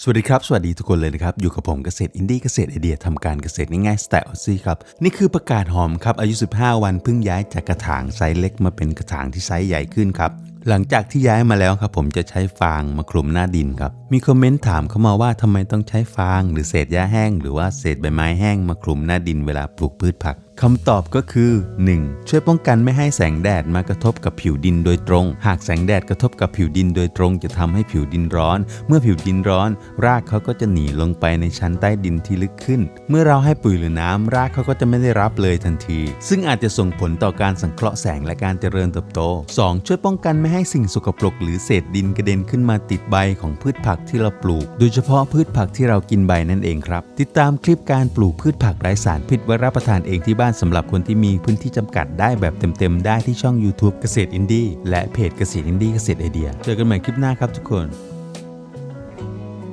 สวัสดีครับ สวัสดีทุกคนเลยนะครับ อยู่กับผมเกษตรอินดี้เกษตรไอเดียทำการเกษตรง่ายๆสไตล์ออซี่ครับ นี่คือประกาศหอมครับ อายุ 15 วันเพิ่งย้ายจากกระถางไซส์เล็กมาเป็นกระถางที่ไซส์ใหญ่ขึ้นครับ หลังจากที่ย้ายมาแล้วครับ ผมจะใช้ฟางมาคลุมหน้าดินครับ มีคอมเมนต์ถามเข้ามาว่าทำไมต้องใช้ฟาง หรือเศษหญ้าแห้ง หรือว่าเศษใบไม้แห้งมาคลุมหน้าดินเวลาปลูกพืชผักคำตอบก็คือ 1. ช่วยป้องกันไม่ให้แสงแดดมากระทบกับผิวดินโดยตรง หากแสงแดดกระทบกับผิวดินโดยตรง จะทำให้ผิวดินร้อน เมื่อผิวดินร้อน รากเขาก็จะหนีลงไปในชั้นใต้ดินที่ลึกขึ้น เมื่อเราให้ปุ๋ยหรือน้ำรากเขาก็จะไม่ได้รับเลยทันที ซึ่งอาจจะส่งผลต่อการสังเคราะห์แสงและการเจริญเติบโต 2. ช่วยป้องกันไม่ให้สิ่งสกปรกหรือเศษดินกระเด็นขึ้นมาติดใบของพืชผักที่เราปลูก โดยเฉพาะพืชผักที่เรากินใบนั่นเองครับ ติดตามคลิปการปลูกพืชผักไร้สารพิษไว้รับประทานเองที่บ้านสำหรับคนที่มีพื้นที่จำกัดได้แบบเต็มๆ ได้ที่ช่อง YouTube เกษตรอินดี้และเพจเกษตรอินดี้เกษตรไอเดีย เจอกันใหม่คลิปหน้าครับทุกคน